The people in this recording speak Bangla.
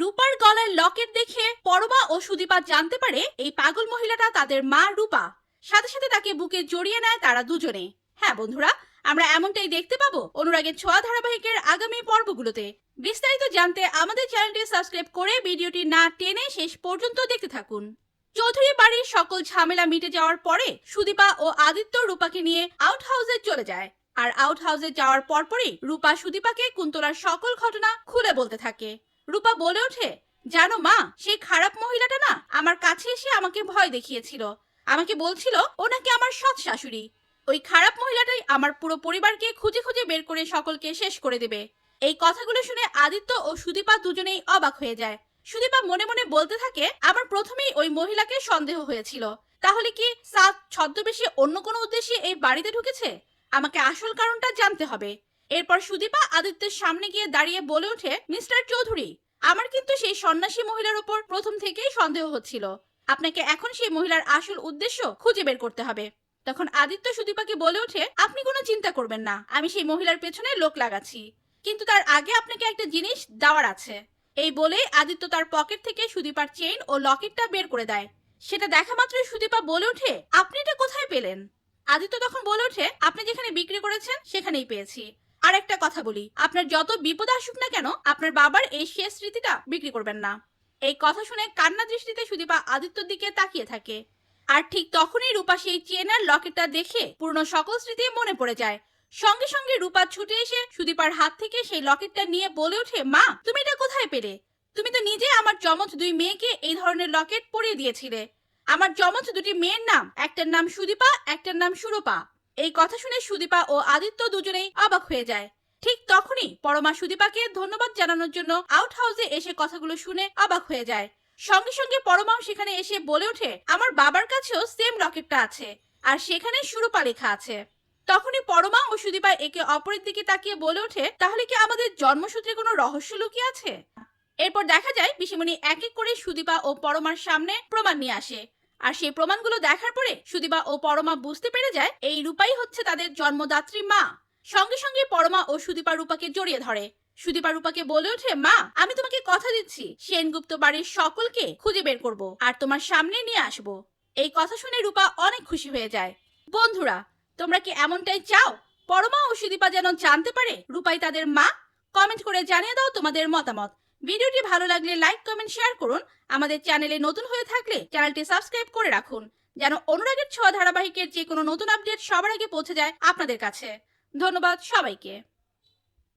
রূপার গলায় লকেট দেখে পরমা ও সুদীপা জানতে পারে এই পাগল মহিলাটা তাদের মা রূপা। সাথে সাথে তাকে বুকে জড়িয়ে নেয় তারা দুজনে। হ্যাঁ বন্ধুরা, আমরা এমনটাই দেখতে পাবো অনুরাগের ছোঁয়া ধারাবাহিকের আগামী পর্বগুলোতে। বিস্তারিত জানতে আমাদের চ্যানেলটি সাবস্ক্রাইব করে ভিডিওটি না টেনে শেষ পর্যন্ত দেখতে থাকুন। চৌধুরী বাড়ির সকল ঝামেলা মিটে যাওয়ার পরে সুদীপা ও আদিত্য রূপাকে নিয়ে আউট হাউসে চলে যায়। আর আউট হাউসে যাওয়ার পরপরই রূপা সুদীপাকে কুন্তলার সকল ঘটনা খুলে বলতে থাকে। রূপা বলে ওঠে, জানো মা, সেই খারাপ মহিলাটা না আমার কাছে এসে আমাকে ভয় দেখিয়েছিল। আমাকে বলছিল ও নাকি আমার সৎ শাশুড়ি। ওই খারাপ মহিলাটাই আমার পুরো পরিবারকে খুঁজে খুঁজে বের করে সকলকে শেষ করে দেবে। এই কথাগুলো শুনে আদিত্য ও সুদীপা দুজনেই অবাক হয়ে যায়। সুদীপা মনে মনে বলতে থাকে, আমার প্রথমেই ওই মহিলাকে সন্দেহ হয়েছিল। তাহলে কি সাত ছদ্মবেশে অন্য কোনো উদ্দেশ্যে এই বাড়িতে ঢুকেছে? আমাকে আসল কারণটা জানতে হবে। এরপর সুদীপা আদিত্যের সামনে গিয়ে দাঁড়িয়ে বলে ওঠে, মিস্টার চৌধুরী, আমার কিন্তু সেই সন্ন্যাসী মহিলার উপর প্রথম থেকেই সন্দেহ হচ্ছিল। আপনাকে এখন সেই মহিলার আসল উদ্দেশ্য খুঁজে বের করতে হবে। তখন আদিত্য সুদীপাকে বলে ওঠে, আপনি কোনো চিন্তা করবেন না, আমি সেই মহিলার পেছনে লোক লাগাচ্ছি। কিন্তু তার আগে আপনাকে একটা জিনিস দেওয়ার আছে। এই বলে আদিত্য তার পকেট থেকে সুদীপার চেইন ও লকেটটা বের করে দেয়। সেটা দেখা মাত্রই সুদীপা বলে ওঠে, আপনি এটা কোথায় পেলেন? আদিত্য তখন বলে ওঠে, আপনি যেখানে বিক্রি করেছেন, সেখানেই পেয়েছি। আর একটা কথা বলি। আপনার যত বিপদ আসুক না কেন, আপনার বাবার এই শেষ স্মৃতিটা বিক্রি করবেন না। এই কথা শুনে কান্না দৃষ্টিতে সুদীপা আদিত্যর দিকে তাকিয়ে থাকে। আর ঠিক তখনই রূপা সেই চেনার লকেটটা দেখে পুরনো সকল স্মৃতি মনে পড়ে যায়। সঙ্গে সঙ্গে রূপা ছুটে এসে সুদীপার হাত থেকে সেই লকেটটা নিয়ে বলে ওঠে, মা, তুমি এটা কোথায় পেলে? তুমি তো নিজে আমার জমজ দুই মেয়েকে এই ধরনের লকেট পরিয়ে দিয়েছিলে। আমার জমজ দুটি মেয়ের নাম, একটার নাম সুদীপা, একটার নাম সুরপা। এই কথা শুনে সুদীপা ও আদিত্য দুজনেই অবাক হয়ে যায়। ঠিক তখনই পরমা সুদীপাকে ধন্যবাদ জানানোর জন্য আউট হাউসে এসে কথাগুলো শুনে অবাক হয়ে যায়। সঙ্গে সঙ্গে পরমাও সেখানে এসে বলে ওঠে, আমার বাবার কাছেও সেম রকেটটা আছে আর সেখানে সুরপা লেখা আছে। তখনই পরমা ও সুদীপা একে অপরের দিকে তাকিয়ে বলে ওঠে, তাহলে কি আমাদের জন্মসূত্রে কোনো রহস্য লুকিয়ে আছে? এরপর দেখা যায় পিসিমণি এক এক করে সুদীপা ও পরমার সামনে প্রমাণ নিয়ে আসে। আর সেই প্রমাণগুলো দেখার পরে সুদীপা ও পরমা বুঝতে পেরে যায় এই রূপাই হচ্ছে তাদের জন্মদাত্রী মা। সঙ্গে সঙ্গে পরমা ও সুদীপা রূপাকে জড়িয়ে ধরে। সুদীপা রূপাকে বলে ওঠে, মা, আমি তোমাকে কথা দিচ্ছি। সেনগুপ্ত বাড়ির সকলকে খুঁজে বের করব আর তোমার সামনে নিয়ে আসব। এই কথা শুনে রূপা অনেক খুশি হয়ে যায়। বন্ধুরা, তোমরা কি এমনটাই চাও? পরমা ও সুদীপা যেন জানতে পারে রূপাই তাদের মা? কমেন্ট করে জানিয়ে দাও তোমাদের মতামত। ভিডিওটি ভালো লাগলে লাইক, কমেন্ট, শেয়ার করুন। আমাদের চ্যানেলে নতুন হয়ে থাকলে চ্যানেলটি সাবস্ক্রাইব করে রাখুন, যেন অনুরাগের ছোঁয়া ধারাবাহিকের যে কোনো নতুন আপডেট সবার আগে পৌঁছে যায় আপনাদের কাছে। ধন্যবাদ সবাইকে।